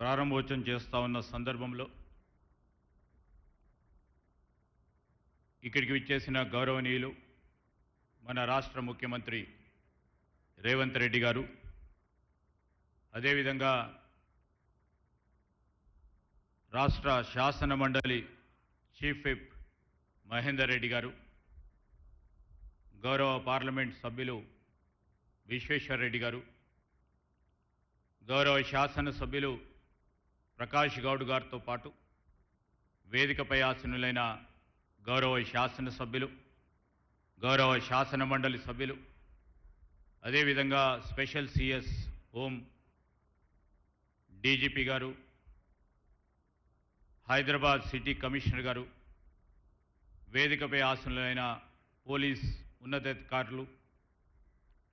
ప్రారంభోత్సవం చేస్తూ ఉన్న సందర్భంలో ఇక్కడికి విచ్చేసిన గౌరవనీయులు మన రాష్ట్ర ముఖ్యమంత్రి రేవంత్ రెడ్డి గారు. అదేవిధంగా రాష్ట్ర శాసన మండలి చీఫ్ విప్ మహేందర్ రెడ్డి గారు గౌరవ పార్లమెంట్ సభ్యులు విశ్వేశ్వర్ రెడ్డి గారు గౌరవ శాసన సభ్యులు ప్రకాష్ గౌడ్ గారితో పాటు వేదికపై ఆసనులైన గౌరవ శాసన సభ్యులు గౌరవ శాసన మండలి సభ్యులు అదేవిధంగా స్పెషల్ సిఎస్ హోం డీజీపీ గారు హైదరాబాద్ సిటీ కమిషనర్ గారు వేదికపై ఆసనులైన పోలీస్ ఉన్నతాధికారులు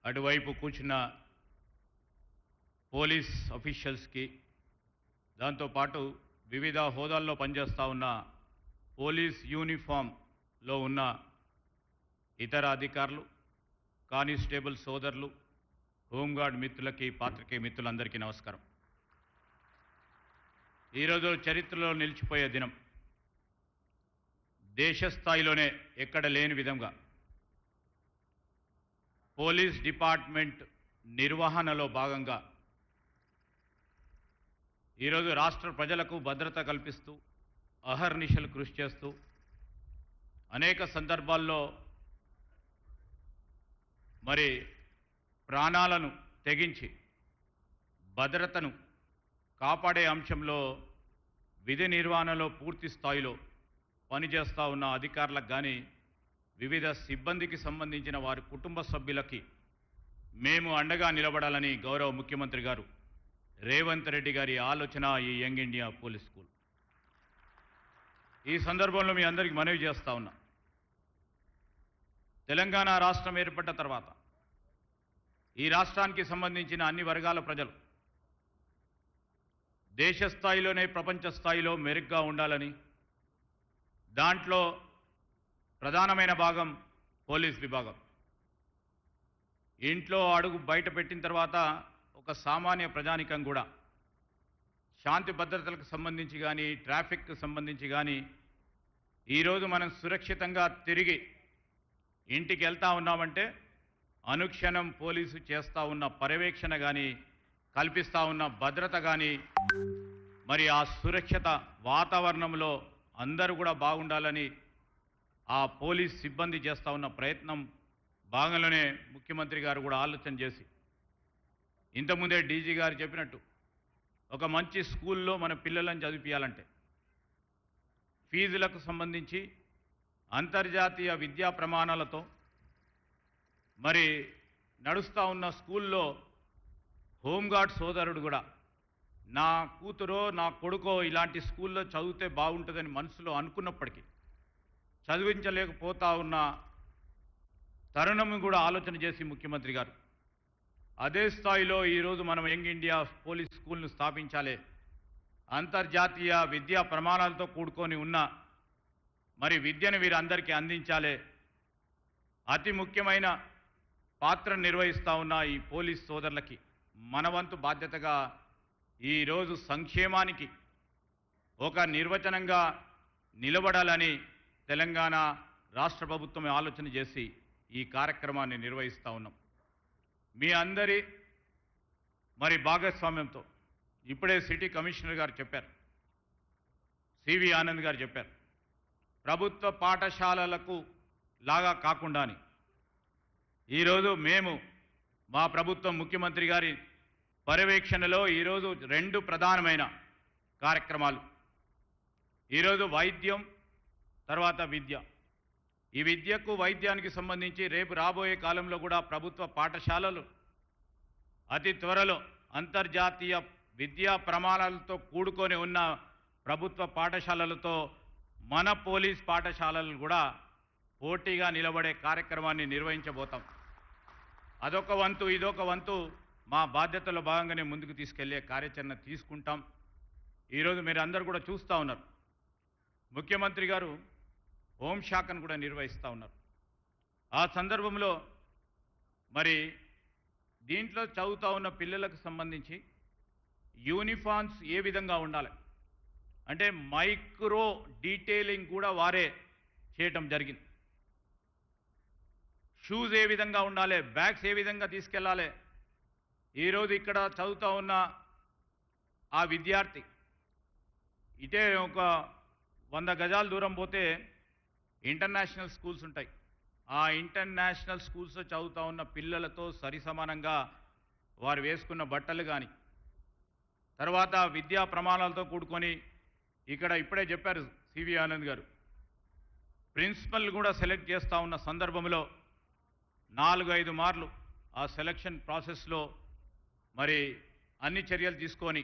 అటువైపు కూర్చున్న పోలీస్ అఫీషియల్స్కి దాంతోపాటు వివిధ హోదాల్లో పనిచేస్తూ ఉన్న పోలీస్ యూనిఫామ్లో ఉన్న ఇతర అధికారులు కానిస్టేబుల్ సోదరులు హోంగార్డ్ మిత్రులకి పాత్రికే మిత్రులందరికీ నమస్కారం. ఈరోజు చరిత్రలో నిలిచిపోయే దినం. దేశస్థాయిలోనే ఎక్కడ లేని విధంగా పోలీస్ డిపార్ట్మెంట్ నిర్వహణలో భాగంగా ఈరోజు రాష్ట్ర ప్రజలకు భద్రత కల్పిస్తూ అహర్నిశలు కృషి చేస్తూ అనేక సందర్భాల్లో మరి ప్రాణాలను తెగించి భద్రతను కాపాడే అంశంలో విధి నిర్వహణలో పూర్తి స్థాయిలో పనిచేస్తూ ఉన్న అధికారులకు కానీ వివిధ సిబ్బందికి సంబంధించిన వారి కుటుంబ సభ్యులకి మేము అండగా నిలబడాలని గౌరవ ముఖ్యమంత్రి గారు రేవంత్ రెడ్డి గారి ఆలోచన ఈ యంగ్ ఇండియా పోలీస్ స్కూల్. ఈ సందర్భంలో మీ అందరికీ మనవి చేస్తా ఉన్నా. తెలంగాణ రాష్ట్రం ఏర్పడ్డ తర్వాత ఈ రాష్ట్రానికి సంబంధించిన అన్ని వర్గాల ప్రజలు దేశ స్థాయిలోనే ప్రపంచ స్థాయిలో మెరుగ్గా ఉండాలని దాంట్లో ప్రధానమైన భాగం పోలీస్ విభాగం. ఇంట్లో అడుగు బయట పెట్టిన తర్వాత ఒక సామాన్య ప్రజానికం కూడా. శాంతి భద్రతలకు సంబంధించి కానీ ట్రాఫిక్కు సంబంధించి కానీ ఈరోజు మనం సురక్షితంగా తిరిగి ఇంటికి వెళ్తా ఉన్నామంటే అనుక్షణం పోలీసు చేస్తూ ఉన్న పర్యవేక్షణ కానీ కల్పిస్తూ ఉన్న భద్రత కానీ మరి ఆ సురక్షిత వాతావరణంలో అందరూ కూడా బాగుండాలని ఆ పోలీస్ సిబ్బంది చేస్తూ ఉన్న ప్రయత్నం భాగంలోనే ముఖ్యమంత్రి గారు కూడా ఆలోచన చేసి ఇంతకుముందే డీజీ గారు చెప్పినట్టు ఒక మంచి స్కూల్లో మన పిల్లలను చదివించాలంటే ఫీజులకు సంబంధించి అంతర్జాతీయ విద్యా ప్రమాణాలతో మరి నడుస్తూ ఉన్న స్కూల్లో హోంగార్డ్ సోదరుడు కూడా నా కూతురో నా కొడుకో ఇలాంటి స్కూల్లో చదివితే బాగుంటుందని మనసులో అనుకున్నప్పటికీ చదివించలేకపోతా ఉన్న తరుణం కూడా ఆలోచన చేసి ముఖ్యమంత్రి గారు అదే స్థాయిలో ఈరోజు మనం యంగ్ ఇండియా పోలీస్ స్కూల్ను స్థాపించాలి. అంతర్జాతీయ విద్యా ప్రమాణాలతో కూడుకొని ఉన్న మరి విద్యను వీరందరికీ అందించాలి. అతి ముఖ్యమైన పాత్ర నిర్వహిస్తూ ఉన్న ఈ పోలీస్ సోదరులకి మనవంతు బాధ్యతగా ఈరోజు సంక్షేమానికి ఒక నిర్వచనంగా నిలబడాలని తెలంగాణ రాష్ట్ర ప్రభుత్వం ఆలోచన చేసి ఈ కార్యక్రమాన్ని నిర్వహిస్తూ ఉన్నాం. మీ అందరి మరి భాగస్వామ్యంతో ఇప్పుడే సిటీ కమిషనర్ గారు చెప్పారు. సివి ఆనంద్ గారు చెప్పారు. ప్రభుత్వ పాఠశాలలకు లాగా కాకుండాని ఈరోజు మేము మా ప్రభుత్వం ముఖ్యమంత్రి గారి పర్యవేక్షణలో ఈరోజు రెండు ప్రధానమైన కార్యక్రమాలు. ఈరోజు వైద్యం తర్వాత విద్య. ఈ విద్యకు వైద్యానికి సంబంధించి రేపు రాబోయే కాలంలో కూడా ప్రభుత్వ పాఠశాలలు అతి త్వరలో అంతర్జాతీయ విద్యా ప్రమాణాలతో కూడుకొని ఉన్న ప్రభుత్వ పాఠశాలలతో మన పోలీస్ పాఠశాలలు కూడా పోటీగా నిలబడే కార్యక్రమాన్ని నిర్వహించబోతాం. అదొక వంతు ఇదొక వంతు మా బాధ్యతలో భాగంగానే ముందుకు తీసుకెళ్ళే కార్యాచరణ తీసుకుంటాం. ఈరోజు మీరు అందరూ కూడా చూస్తూ ఉన్నారు. ముఖ్యమంత్రి గారు హోంశాఖను కూడా నిర్వహిస్తూ ఉన్నారు. ఆ సందర్భంలో మరి దీంట్లో చదువుతూ ఉన్న పిల్లలకు సంబంధించి యూనిఫామ్స్ ఏ విధంగా ఉండాలి? అంటే మైక్రో డీటెయిలింగ్ కూడా వారే చేయటం జరిగింది. షూస్ ఏ విధంగా ఉండాలి? బ్యాగ్స్ ఏ విధంగా తీసుకెళ్ళాలి? ఈరోజు ఇక్కడ చదువుతూ ఉన్న ఆ విద్యార్థి ఇటే ఒక వంద గజాల దూరం పోతే ఇంటర్నేషనల్ స్కూల్స్ ఉంటాయి. ఆ ఇంటర్నేషనల్ స్కూల్స్లో చదువుతూ ఉన్న పిల్లలతో సరిసమానంగా వారు వేసుకున్న బట్టలు కానీ తర్వాత విద్యా ప్రమాణాలతో కూడుకొని ఇక్కడ ఇప్పుడే చెప్పారు సివి ఆనంద్ గారు. ప్రిన్సిపల్ కూడా సెలెక్ట్ చేస్తూ ఉన్న సందర్భంలో నాలుగు ఐదు మార్లు ఆ సెలక్షన్ ప్రాసెస్లో మరి అన్ని చర్యలు తీసుకొని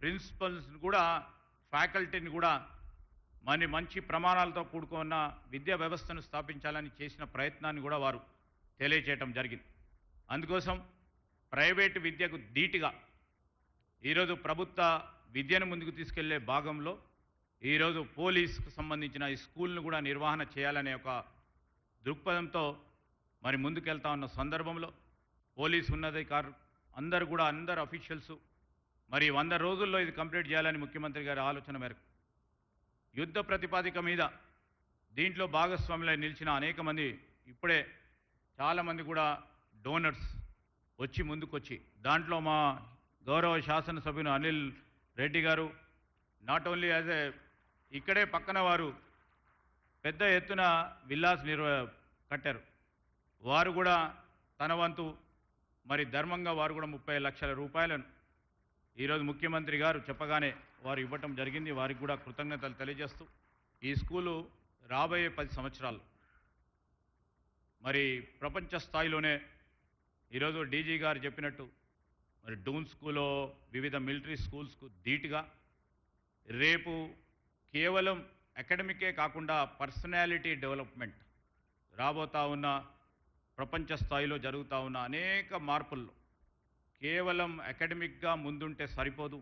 ప్రిన్సిపల్స్ని కూడా ఫ్యాకల్టీని కూడా మరి మంచి ప్రమాణాలతో కూడుకున్న విద్యా వ్యవస్థను స్థాపించాలని చేసిన ప్రయత్నాన్ని కూడా వారు తెలియచేయటం జరిగింది. అందుకోసం ప్రైవేటు విద్యకు ధీటుగా ఈరోజు ప్రభుత్వ విద్యను ముందుకు తీసుకెళ్ళే భాగంలో ఈరోజు పోలీసుకు సంబంధించిన ఈ స్కూల్ను కూడా నిర్వహణ చేయాలనే ఒక దృక్పథంతో మరి ముందుకెళ్తా ఉన్న సందర్భంలో పోలీసు ఉన్నధికారు అందరు కూడా అందరు అఫీషియల్స్ మరి వంద రోజుల్లో ఇది కంప్లీట్ చేయాలని ముఖ్యమంత్రి గారి ఆలోచన మేరకు యుద్ధ ప్రతిపాదిక మీద దీంట్లో భాగస్వాములై నిలిచిన అనేక మంది ఇప్పుడే చాలామంది కూడా డోనర్స్ వచ్చి ముందుకొచ్చి దాంట్లో మా గౌరవ శాసనసభ్యులు అనిల్ రెడ్డి గారు నాట్ ఓన్లీ యాజ్ ఏ ఇక్కడే పక్కన వారు పెద్ద ఎత్తున విల్లాస్ నిర్వ కట్టారు. వారు కూడా తన వంతు మరి ధర్మంగా వారు కూడా ముప్పై లక్షల రూపాయలను ఈరోజు ముఖ్యమంత్రి గారు చెప్పగానే వారు ఇవ్వటం జరిగింది. వారికి కూడా కృతజ్ఞతలు తెలియజేస్తూ ఈ స్కూలు రాబోయే పది సంవత్సరాలు మరి ప్రపంచ స్థాయిలోనే ఈరోజు డీజీ గారు చెప్పినట్టు మరి డూన్ స్కూలో వివిధ మిలిటరీ స్కూల్స్కు ధీటుగా రేపు కేవలం అకాడమికే కాకుండా పర్సనాలిటీ డెవలప్మెంట్ రాబోతా ఉన్న ప్రపంచ స్థాయిలో జరుగుతూ ఉన్న అనేక మార్పుల్లో కేవలం అకాడమిక్గా ముందుంటే సరిపోదు.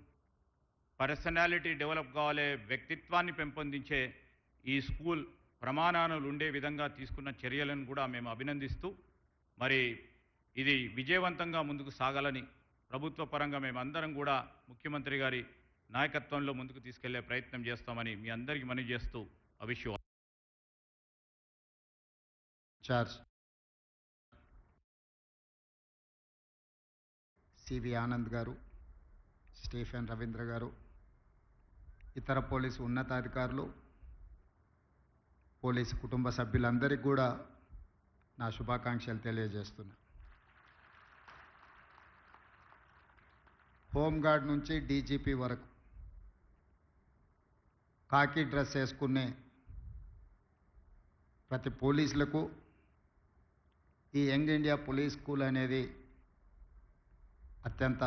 పర్సనాలిటీ డెవలప్ కావాలే వ్యక్తిత్వాన్ని పెంపొందించే ఈ స్కూల్ ప్రమాణాలు ఉండే విధంగా తీసుకున్న చర్యలను కూడా మేము అభినందిస్తూ మరి ఇది విజయవంతంగా ముందుకు సాగాలని ప్రభుత్వ పరంగా మేమందరం కూడా ముఖ్యమంత్రి గారి నాయకత్వంలో ముందుకు తీసుకెళ్ళే ప్రయత్నం చేస్తామని మీ అందరికీ మనవి చేస్తూ అవిష్యూ సివి ఆనంద్ గారు స్టీఫెన్ రవీంద్ర గారు ఇతర పోలీసు ఉన్నతాధికారులు పోలీసు కుటుంబ సభ్యులందరికీ కూడా నా శుభాకాంక్షలు తెలియజేస్తున్నా. హోంగార్డ్ నుంచి డీజీపీ వరకు కాకి డ్రెస్ వేసుకునే ప్రతి పోలీసులకు ఈ యంగ్ ఇండియా పోలీస్ స్కూల్ అనేది అత్యంత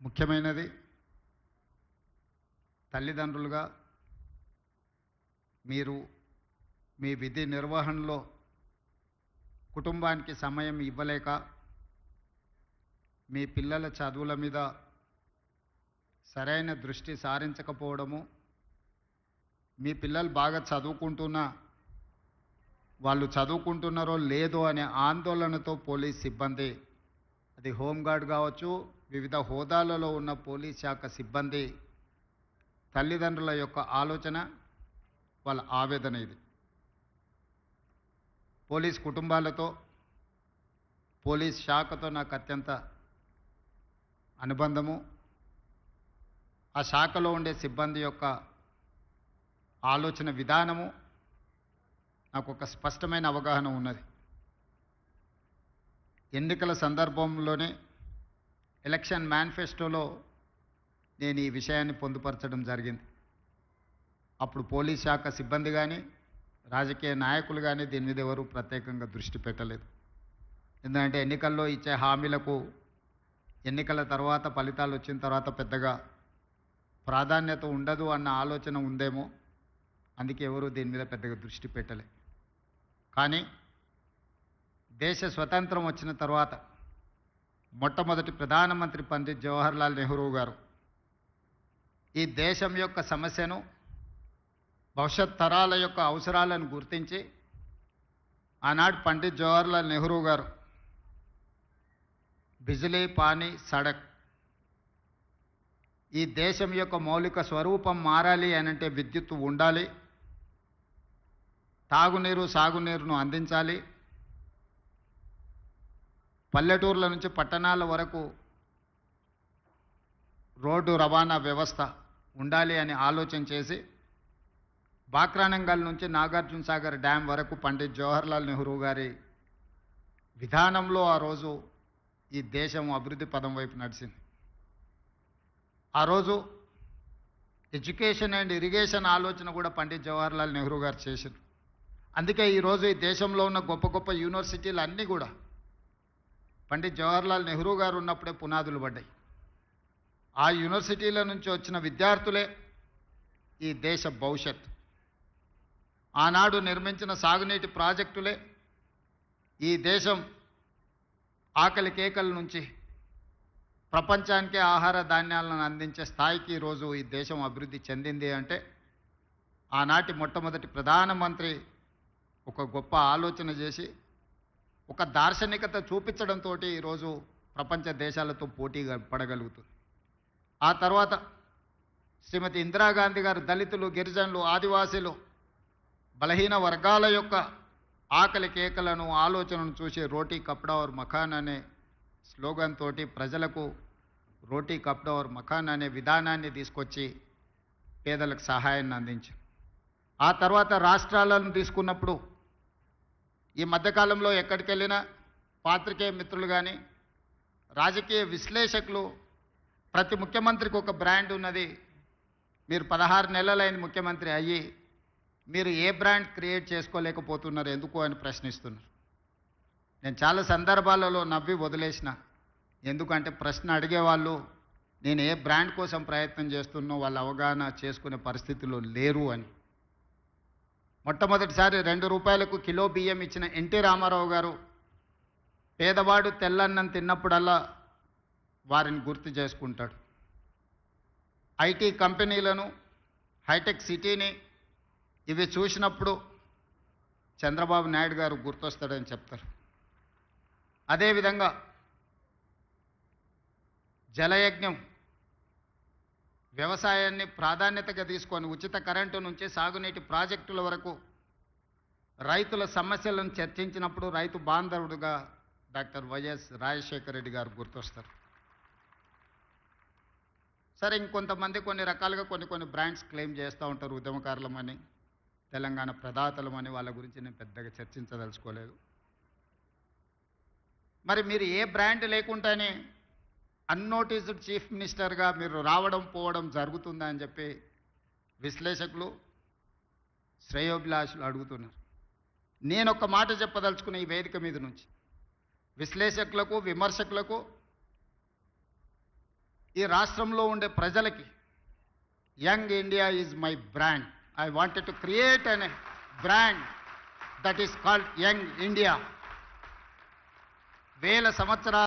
ముఖ్యమైనది. తల్లిదండ్రులుగా మీరు మీ విధి నిర్వహణలో కుటుంబానికి సమయం ఇవ్వలేక మీ పిల్లల చదువుల మీద సరైన దృష్టి సారించకపోవడము మీ పిల్లలు బాగా చదువుకుంటున్నా వాళ్ళు చదువుకుంటున్నారో లేదో అనే ఆందోళనతో పోలీస్ సిబ్బంది అది హోంగార్డ్ కావచ్చు వివిధ హోదాలలో ఉన్న పోలీస్ శాఖ సిబ్బంది తల్లిదండ్రుల యొక్క ఆలోచన వాళ్ళ ఆవేదన ఇది. పోలీస్ కుటుంబాలతో పోలీస్ శాఖతో నాకు అత్యంత అనుబంధము. ఆ శాఖలో ఉండే సిబ్బంది యొక్క ఆలోచన విధానము నాకు ఒక స్పష్టమైన అవగాహన ఉన్నది. ఎన్నికల సందర్భంలోనే ఎలక్షన్ మేనిఫెస్టోలో నేను ఈ విషయాన్ని పొందుపరచడం జరిగింది. అప్పుడు పోలీస్ శాఖ సిబ్బంది కానీ రాజకీయ నాయకులు కానీ దీని మీద ఎవరు ప్రత్యేకంగా దృష్టి పెట్టలేదు. ఎందుకంటే ఎన్నికల్లో ఇచ్చే హామీలకు ఎన్నికల తర్వాత ఫలితాలు వచ్చిన తర్వాత పెద్దగా ప్రాధాన్యత ఉండదు అన్న ఆలోచన ఉందేమో అందుకే ఎవరు దీని మీద పెద్దగా దృష్టి పెట్టలే. కానీ దేశ స్వతంత్రం వచ్చిన తర్వాత మొట్టమొదటి ప్రధానమంత్రి పండిత్ జవహర్లాల్ నెహ్రూ గారు ఈ దేశం యొక్క సమస్యను భవిష్యత్ తరాల యొక్క అవసరాలను గుర్తించి ఆనాడు పండిత్ జవహర్లాల్ నెహ్రూ గారు బిజిలీ పానీ సడక్. ఈ దేశం యొక్క మౌలిక స్వరూపం మారాలి అని అంటే విద్యుత్తు ఉండాలి తాగునీరు సాగునీరును అందించాలి పల్లెటూర్ల నుంచి పట్టణాల వరకు రోడ్డు రవాణా వ్యవస్థ ఉండాలి అని ఆలోచన చేసి బాక్రానంగల్ నుంచి నాగార్జున సాగర్ డ్యాం వరకు పండిత్ జవహర్లాల్ నెహ్రూ గారి విధానంలో ఆ రోజు ఈ దేశం అభివృద్ధి పదం వైపు నడిచింది. ఆ రోజు ఎడ్యుకేషన్ అండ్ ఇరిగేషన్ ఆలోచన కూడా పండిత్ జవహర్లాల్ నెహ్రూ గారు చేశారు అందుకే ఈరోజు ఈ దేశంలో ఉన్న గొప్ప గొప్ప యూనివర్సిటీలు అన్నీ కూడా పండిత్ జవహర్లాల్ నెహ్రూ గారు ఉన్నప్పుడే పునాదులు పడ్డాయి. ఆ యూనివర్సిటీల నుంచి వచ్చిన విద్యార్థులే ఈ దేశ భవిష్యత్. ఆనాడు నిర్మించిన సాగునీటి ప్రాజెక్టులే ఈ దేశం ఆకలి కేకల నుంచి ప్రపంచానికే ఆహార ధాన్యాలను అందించే స్థాయికి ఈరోజు ఈ దేశం అభివృద్ధి చెందింది అంటే ఆనాటి మొట్టమొదటి ప్రధానమంత్రి ఒక గొప్ప ఆలోచన చేసి ఒక దార్శనికత చూపించడంతో ఈరోజు ప్రపంచ దేశాలతో పోటీ పడగలుగుతుంది. ఆ తర్వాత శ్రీమతి ఇందిరాగాంధీ గారు దళితులు గిరిజనులు ఆదివాసీలు బలహీన వర్గాల యొక్క ఆకలి కేకలను ఆలోచనను చూసి రోటీ కప్డవర్ మఖాన్ అనే స్లోగన్ తోటి ప్రజలకు రోటీ కప్డవర్ మఖాన్ అనే విధానాన్ని తీసుకొచ్చి పేదలకు సహాయాన్ని అందించారు. ఆ తర్వాత రాష్ట్రాలను తీసుకున్నప్పుడు ఈ మధ్యకాలంలో ఎక్కడికి వెళ్ళినా పాత్రికేయ మిత్రులు కానీ రాజకీయ విశ్లేషకులు ప్రతి ముఖ్యమంత్రికి ఒక బ్రాండ్ ఉన్నది. మీరు పదహారు నెలలైన ముఖ్యమంత్రి అయ్యి మీరు ఏ బ్రాండ్ క్రియేట్ చేసుకోలేకపోతున్నారు ఎందుకు అని ప్రశ్నిస్తున్నారు. నేను చాలా సందర్భాలలో నవ్వి వదిలేసిన ఎందుకంటే ప్రశ్న అడిగేవాళ్ళు నేను ఏ బ్రాండ్ కోసం ప్రయత్నం చేస్తున్నో వాళ్ళ అవగాహన చేసుకునే పరిస్థితిలో లేరు అని. మొట్టమొదటిసారి రెండు రూపాయలకు కిలో బియ్యం ఇచ్చిన ఎన్టీ రామారావు గారు పేదవాడు తెల్లన్నం తిన్నప్పుడల్లా వారిని గుర్తు చేసుకుంటాడు. ఐటీ కంపెనీలను హైటెక్ సిటీని ఇవి చూసినప్పుడు చంద్రబాబు నాయుడు గారు గుర్తొస్తాడని చెప్తారు. అదేవిధంగా జలయజ్ఞం వ్యవసాయాన్ని ప్రాధాన్యతగా తీసుకొని ఉచిత కరెంటు నుంచి సాగునీటి ప్రాజెక్టుల వరకు రైతుల సమస్యలను చర్చించినప్పుడు రైతు బాంధవుడుగా డాక్టర్ వైఎస్ రాజశేఖర రెడ్డి గారు గుర్తొస్తారు. సరే ఇంకొంతమంది కొన్ని రకాలుగా కొన్ని కొన్ని బ్రాండ్స్ క్లెయిమ్ చేస్తూ ఉంటారు ఉద్యమకారులమని తెలంగాణ ప్రదాతలమని వాళ్ళ గురించి నేను పెద్దగా చర్చించదలుచుకోలేదు. మరి మీరు ఏ బ్రాండ్ లేకుండానే అన్నోటీస్డ్ చీఫ్ మినిస్టర్గా మీరు రావడం పోవడం జరుగుతుందా అని చెప్పి విశ్లేషకులు శ్రేయోభిలాషులు అడుగుతున్నారు. నేను ఒక మాట చెప్పదలుచుకున్న ఈ వేదిక మీద నుంచి విశ్లేషకులకు విమర్శకులకు ఈ రాష్ట్రంలో ఉండే ప్రజలకి young India is my brand. I wanted to create an brand that is called young India. వేల సంవత్సరాల